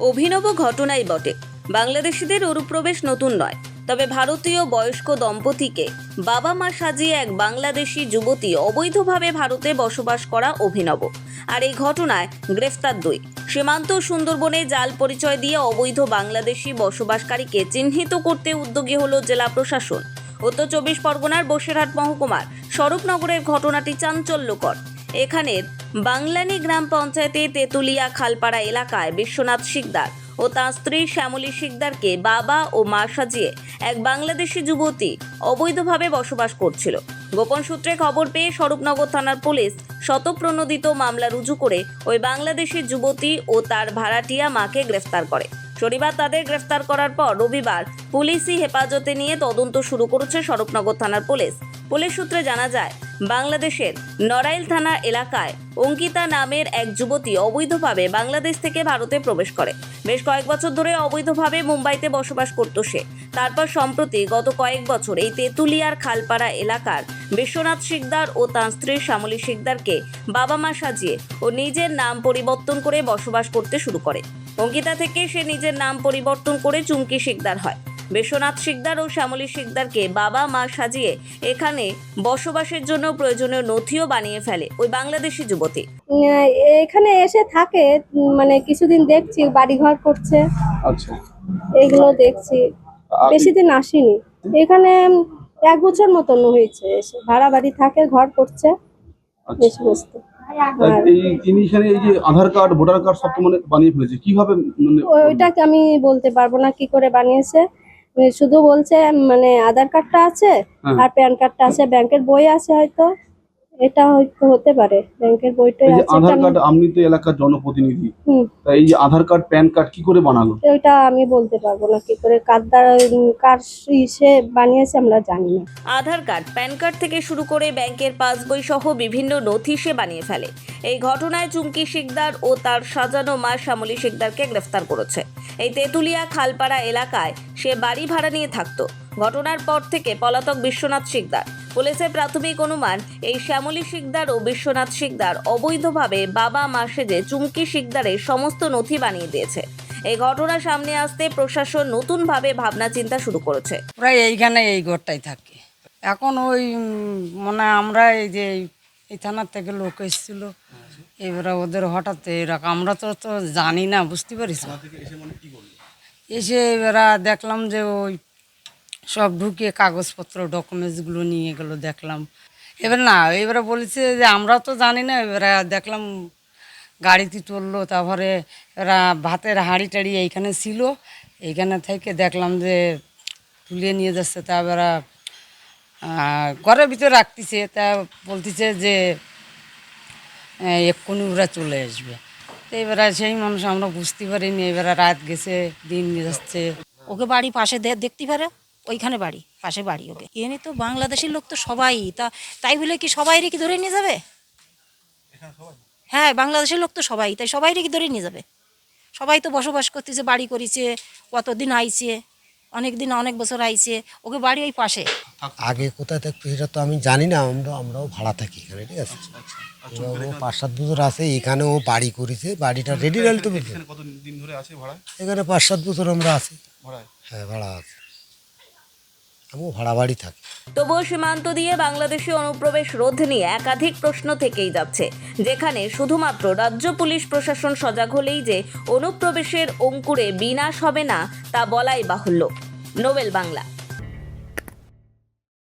অভিনব ঘটনাই বটে। বাংলাদেশিদের অনুপ্রবেশ নতুন নয়। তবে ভারতীয় বয়স্ক দম্পতিকে বাবা মা সাজিয়ে এক বাংলাদেশি যুবতী অবৈধভাবে ভারতে বসবাস করা অভিনব। আর এই ঘটনায় গ্রেফতার দুই। সীমান্ত সুন্দরবনে জাল পরিচয় দিয়ে অবৈধ বাংলাদেশি বসবাসকারীকে চিহ্নিত করতে উদ্যোগী হল জেলা প্রশাসন। উত্তর চব্বিশ পরগনার বসিরহাট মহকুমার স্বরূপনগরের ঘটনাটি চাঞ্চল্যকর। এখানের বাংলানি গ্রাম পঞ্চায়েতে তেতুলিয়া খালপাড়া এলাকায় বিশ্বনাথ শিকদার ও তার স্ত্রী শ্যামলী শিকদারকে বাবা ও মা সাজিয়ে এক বাংলাদেশি যুবতী অবৈধভাবে বসবাস করছিল। গোপন সূত্রে খবর পেয়ে স্বরূপনগর থানার পুলিশ শতপ্রণোদিত মামলা রুজু করে ওই বাংলাদেশি যুবতী ও তার ভাড়াটিয়া মাকে গ্রেফতার করে। শনিবার তাদের গ্রেফতার করার পর রবিবার পুলিশি হেফাজতে নিয়ে তদন্ত শুরু করেছে স্বরূপনগর থানার পুলিশ। পুলিশ সূত্রে জানা যায়, বাংলাদেশের নড়াইল থানা এলাকায় অঙ্কিতা নামের এক যুবতী অবৈধভাবে বাংলাদেশ থেকে ভারতে প্রবেশ করে। বেশ কয়েক বছর ধরে অবৈধভাবে মুম্বাইতে বসবাস করত সে। তারপর সম্প্রতি গত কয়েক বছর এই তেঁতুলিয়ার খালপাড়া এলাকার বিশ্বনাথ শিকদার ও তাঁর স্ত্রী শ্যামলী শিকদারকে বাবা মা সাজিয়ে ও নিজের নাম পরিবর্তন করে বসবাস করতে শুরু করে। অঙ্কিতা থেকে সে নিজের নাম পরিবর্তন করে চুমকি শিকদার হয়। বিশ্বনাথ শিকদার ও শ্যামলী শিকদারকে বাবা মা সাজিয়ে এখানে বসবাসের জন্য প্রয়োজনীয় নথিও বানিয়ে ফেলে ওই বাংলাদেশি যুবতী। এখানে এসে থাকে মানে কিছুদিন দেখছি বাড়িঘর করছে। আচ্ছা। এইগুলো দেখছি। বেশি দিন আসিনি। এখানে এক বছর মতন হয়েছে এসে। ভাড়া বাড়ি থাকে ঘর করছে। আচ্ছা। এই সমস্ত তা আর এই তিনি এখানে এই যে আধার কার্ড ভোটার কার্ড সব তো মানে বানিয়ে ফেলেছে। কীভাবে মানে ওইটাকে আমি বলতে পারব না কি করে বানিয়েছে। শুধু বলছে মানে আধার কার্ডটা আছে হ্যাঁ। আর প্যান কার্ডটা আছে ব্যাংকের বই আছে হয়তো। এটা হয়তো হতে পারে ব্যাংকের বইটাই আছে আধার কার্ড আপনি তো এলাকার জনপ্রতিনিধি। হুম। তা এই যে আধার কার্ড প্যান কার্ড কি করে বানালো? ওইটা আমি বলতে পারব না কি করে কার দ্বারা কার ইসে বানিয়েছে আমরা জানি না। আধার কার্ড প্যান কার্ড থেকে শুরু করে ব্যাংকের পাসবই সহ বিভিন্ন নথি সে বানিয়ে ফেলে। এই ঘটনায় চুমকি শিকদার ও তার সাজানো মা শ্যামলী শিকদারকে গ্রেফতার করেছে। এই তেঁতুলিয়া খালপাড়া এলাকায় সে বাড়ি ভাড়া নিয়ে থাকতো। ঘটনার পর থেকে পলাতক বিশ্বনাথ শিকদার। পুলিশের প্রাথমিক অনুমান, এই শ্যামলী শিকদার ও বিশ্বনাথ শিকদার অবৈধভাবে বাবা মা সেজে চুমকি শিকদারের সমস্ত নথি বানিয়ে দিয়েছে। এই ঘটনা সামনে আসতে প্রশাসন নতুনভাবে ভাবনা চিন্তা শুরু করেছে। প্রায় এইখানে এই ঘরটাই থাকে। এখন ওই মানে আমরা এই যে এই- থানার থেকে লোক এসেছিল, এবারে ওদের হঠাৎ এরকম। আমরা তো তো জানি না, বুঝতে পারিস এসে এবারে দেখলাম যে ওই সব ঢুকিয়ে কাগজপত্র ডকুমেন্টসগুলো নিয়ে গেলো দেখলাম। এবার না, এবারে বলেছে যে আমরা তো জানি না, এবারে দেখলাম গাড়িতে তুললো, তারপরে এরা ভাতের হাঁড়ি টাড়ি এইখানে ছিল, এইখানে থেকে দেখলাম যে তুলে নিয়ে যাচ্ছে, তা এবার ঘরের ভিতরে রাখতেছে, তা বলতেছে যে এক্ষুনি ওরা চলে আসবে। তো এবারে সেই মানুষ আমরা বুঝতে পারিনি এবারে রাত গেছে দিন যাচ্ছে। ওকে বাড়ি পাশে দে- দেখতে পারে? ওইখানে বাড়ি পাশে বাড়ি ওকে। এনে তো বাংলাদেশের লোক তো সবাই তা তাই বলে কি সবাই কি ধরে নিয়ে যাবে? হ্যাঁ বাংলাদেশের লোক তো সবাই তাই সবাই কি ধরে নিয়ে যাবে? সবাই তো বসবাস করতেছে বাড়ি করেছে কতদিন আইছে অনেক দিন অনেক বছর আইছে ওকে বাড়ি ওই পাশে। আগে কোথায় থাকতো সেটা তো আমি জানি না আমরা আমরাও ভাড়া থাকি এখানে ঠিক আছে? ও পাঁচ সাত বছর আছে এখানে ও বাড়ি করেছে বাড়িটা রেডি রাখতে বলছে কত দিন ধরে আছে ভাড়া? এখানে পাঁচ সাত বছর আমরা আছি। হ্যাঁ ভাড়া আছে। আমিও ভাড়া বাড়ি থাকি। তবুও সীমান্ত দিয়ে বাংলাদেশি অনুপ্রবেশ রোধ নিয়ে একাধিক প্রশ্ন থেকেই যাচ্ছে, যেখানে শুধুমাত্র রাজ্য পুলিশ প্রশাসন সজাগ হলেই যে অনুপ্রবেশের অঙ্কুরে বিনাশ হবে না, তা বলাই বাহুল্য। নোবেল বাংলা।